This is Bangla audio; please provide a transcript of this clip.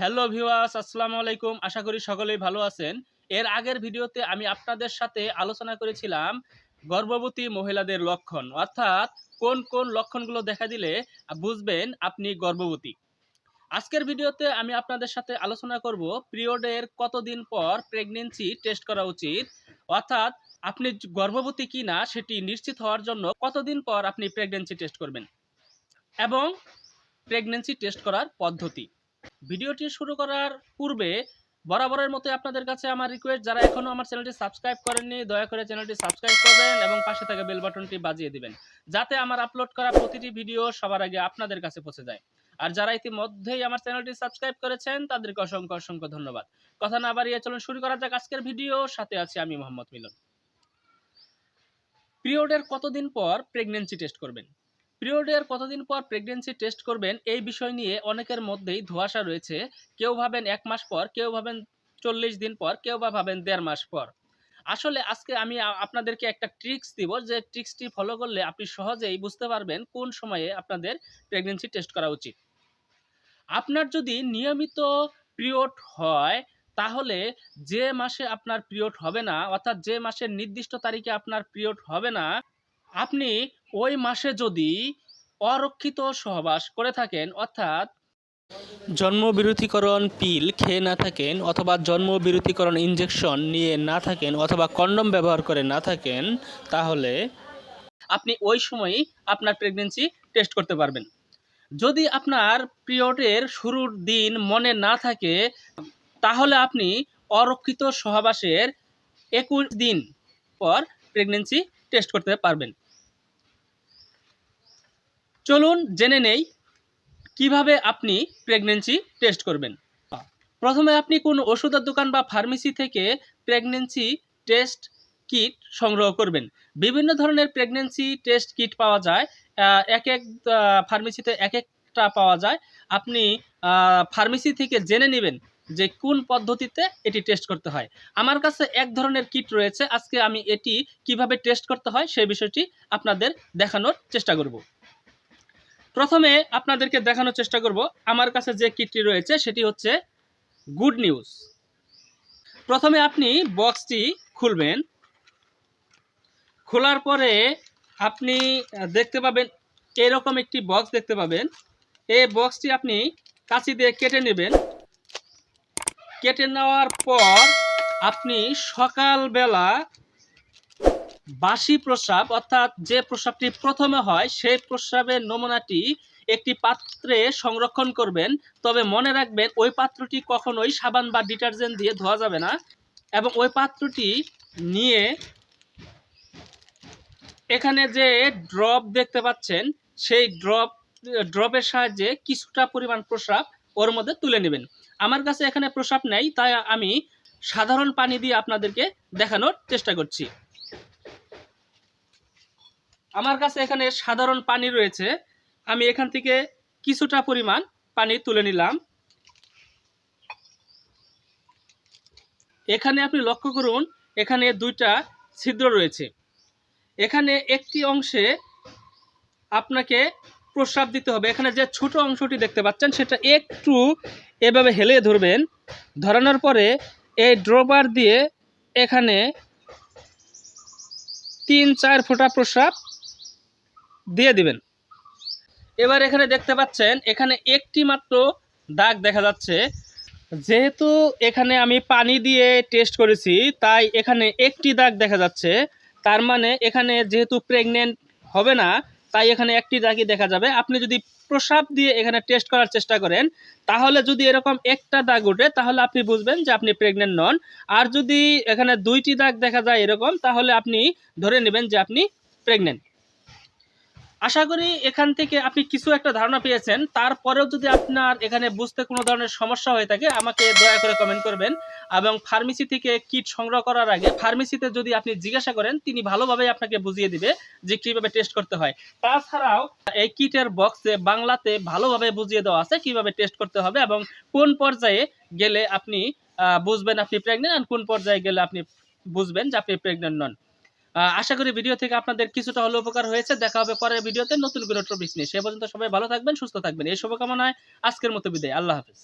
হ্যালো ভিউয়ার্স, আসসালামু আলাইকুম। আশা করি সকলেই ভালো আছেন। এর আগের ভিডিওতে আমি আপনাদের সাথে আলোচনা করেছিলাম গর্ভবতী মহিলাদের লক্ষণ। অর্থাৎ কোন কোন লক্ষণগুলো দেখা দিলে বুঝবেন আপনি গর্ভবতী। আজকের ভিডিওতে আমি আপনাদের সাথে আলোচনা করব পিরিয়ডের কতদিন পর প্রেগনেন্সি টেস্ট করা উচিত। অর্থাৎ আপনি গর্ভবতী কি না সেটি নিশ্চিত হওয়ার জন্য কতদিন পর আপনি প্রেগনেন্সি টেস্ট করবেন এবং প্রেগনেন্সি টেস্ট করার পদ্ধতি। ভিডিওটি শুরু করার পূর্বে বরাবরের মতো আপনাদের কাছে আমার রিকোয়েস্ট যারা এখনও আমার চ্যানেলটি সাবস্ক্রাইব করেননি, দয়া করে চ্যানেলটি সাবস্ক্রাইব করবেন এবং পাশে থাকা বেল বাটনটি বাজিয়ে দিবেন, যাতে আমার আপলোড করা প্রতিটি ভিডিও সবার আগে আপনাদের কাছে পৌঁছে যায়। আর যারা ইতিমধ্যেই আমার চ্যানেলটি সাবস্ক্রাইব করেছেন, তাদেরকে অসংখ্য অসংখ্য ধন্যবাদ। কথা না বাড়িয়ে চলুন শুরু করা যাক আজকের ভিডিও সাথে আছি আমি মোহাম্মদ মিলন। পিরিয়ডের কতদিন পর প্রেগনেন্সি টেস্ট করবেন? পিরিয়ডের কতদিন পর প্রেগনেন্সি টেস্ট করবেন এই বিষয় নিয়ে অনেকের মধ্যেই ধোঁয়াশা রয়েছে। কেউ ভাবেন এক মাস পর, কেউ ভাবেন চল্লিশ দিন পর, কেউ বা ভাবেন দেড় মাস পর। আসলে আজকে আমি আপনাদেরকে একটা ট্রিক্স দিব যে ট্রিক্সটি ফলো করলে আপনি সহজেই বুঝতে পারবেন কোন সময়ে আপনাদের প্রেগনেন্সি টেস্ট করা উচিত। আপনার যদি নিয়মিত পিরিয়ড হয়, তাহলে যে মাসে আপনার পিরিয়ড হবে না, অর্থাৎ যে মাসের নির্দিষ্ট তারিখে আপনার পিরিয়ড হবে না, আপনি ওই মাসে যদি অরক্ষিত সহবাস করে থাকেন, অর্থাৎ জন্মবিরতিকরণ পিল খেয়ে না থাকেন অথবা জন্মবিরতিকরণ ইনজেকশন নিয়ে না থাকেন অথবা কন্ডম ব্যবহার করে না থাকেন, তাহলে আপনি ওই সময়ই আপনার প্রেগনেন্সি টেস্ট করতে পারবেন। যদি আপনার পিরিয়ডের শুরুর দিন মনে না থাকে, তাহলে আপনি অরক্ষিত সহবাসের একুশ দিন পর প্রেগনেন্সি টেস্ট করতে পারবেন। চলুন জেনে নেই কীভাবে আপনি প্রেগনেন্সি টেস্ট করবেন। প্রথমে আপনি কোন ওষুধের দোকান বা ফার্মেসি থেকে প্রেগনেন্সি টেস্ট কিট সংগ্রহ করবেন। বিভিন্ন ধরনের প্রেগনেন্সি টেস্ট কিট পাওয়া যায় এক এক ফার্মেসিতে এক একটা পাওয়া যায়। আপনি ফার্মেসি থেকে জেনে নেবেন যে কোন পদ্ধতিতে এটি টেস্ট করতে হয়। আমার কাছে এক ধরনের কিট রয়েছে, আজকে আমি এটি কীভাবে টেস্ট করতে হয় সেই বিষয়টি আপনাদের দেখানোর চেষ্টা করব। প্রথমে আপনাদেরকে দেখানোর চেষ্টা করব আমার কাছে যে কিটটি রয়েছে, সেটি হচ্ছে গুড নিউজ। প্রথমে আপনি বক্সটি খুলবেন। খোলার পরে আপনি দেখতে পাবেন, এরকম একটি বক্স দেখতে পাবেন। এই বক্সটি আপনি কাঁচি দিয়ে কেটে নেবেন। কেটে নেওয়ার পর আপনি সকালবেলা বাসি প্রস্রাব, অর্থাৎ যে প্রস্রাবটি প্রথমে হয়, সেই প্রস্রাবের নমুনাটি একটি পাত্রে সংরক্ষণ করবেন। তবে মনে রাখবেন, ওই পাত্রটি কখনোই সাবান বা ডিটারজেন্ট দিয়ে ধোয়া যাবে না এবং ওই পাত্রটি নিয়ে এখানে যে ড্রপ দেখতে পাচ্ছেন, সেই ড্রপ, ড্রপের সাহায্যে কিছুটা পরিমাণ প্রস্রাব ওর মধ্যে তুলে নেবেন। আমার কাছে এখানে প্রস্রাব নেই, তাই আমি সাধারণ পানি দিয়ে আপনাদেরকে দেখানোর চেষ্টা করছি। আমার কাছে এখানে সাধারণ পানি রয়েছে। আমি এখান থেকে কিছুটা পরিমাণ পানি তুলে নিলাম। এখানে আপনি লক্ষ্য করুন, এখানে দুইটা ছিদ্র রয়েছে। এখানে একটি অংশে আপনাকে প্রস্রাব দিতে হবে। এখানে যে ছোট অংশটি দেখতে পাচ্ছেন, সেটা একটু এভাবে হেলে ধরবেন। ধরানোর পরে এই ড্রবার দিয়ে এখানে তিন চার ফোঁটা প্রস্রাব দিয়ে দিবেন। এবার এখানে দেখতে পাচ্ছেন, এখানে একটি মাত্র দাগ দেখা যাচ্ছে। যেহেতু এখানে আমি পানি দিয়ে টেস্ট করেছি, তাই এখানে একটি দাগ দেখা যাচ্ছে। তার মানে এখানে যেহেতু প্রেগনেন্ট হবে না, তাই এখানে একটি দাগই দেখা যাবে। আপনি যদি প্রসাব দিয়ে এখানে টেস্ট করার চেষ্টা করেন, তাহলে যদি এরকম একটা দাগ ওঠে, তাহলে আপনি বুঝবেন যে আপনি প্রেগনেন্ট নন। আর যদি এখানে দুইটি দাগ দেখা যায় এরকম, তাহলে আপনি ধরে নেবেন যে আপনি প্রেগনেন্ট আশা করি এখান থেকে আপনি কিছু একটা ধারণা পেয়েছেন। তারপরেও যদি আপনার এখানে বুঝতে কোনো ধরনের সমস্যা হয়ে থাকে, আমাকে দয়া করে কমেন্ট করবেন এবং ফার্মেসি থেকে কিট সংগ্রহ করার আগে ফার্মেসিতে যদি আপনি জিজ্ঞাসা করেন, তিনি ভালোভাবে আপনাকে বুঝিয়ে দিবে যে কীভাবে টেস্ট করতে হয়। তাছাড়াও এই কিটের বক্সে বাংলাতে ভালোভাবে বুঝিয়ে দেওয়া আছে কীভাবে টেস্ট করতে হবে এবং কোন পর্যায়ে গেলে আপনি বুঝবেন আপনি প্রেগনেন্ট আর কোন পর্যায়ে গেলে আপনি বুঝবেন যে আপনি প্রেগনেন্ট নন। আশা করি ভিডিও থেকে আপনাদের কিছুটা হলেও উপকার হয়েছে। দেখা হবে পরের ভিডিওতে নতুন কোনো টপিক নিয়ে। সে পর্যন্ত সবাই ভালো থাকবেন, সুস্থ থাকবেন। এই শুভকামনায় আজকের মতো বিদায়। আল্লাহ হাফেজ।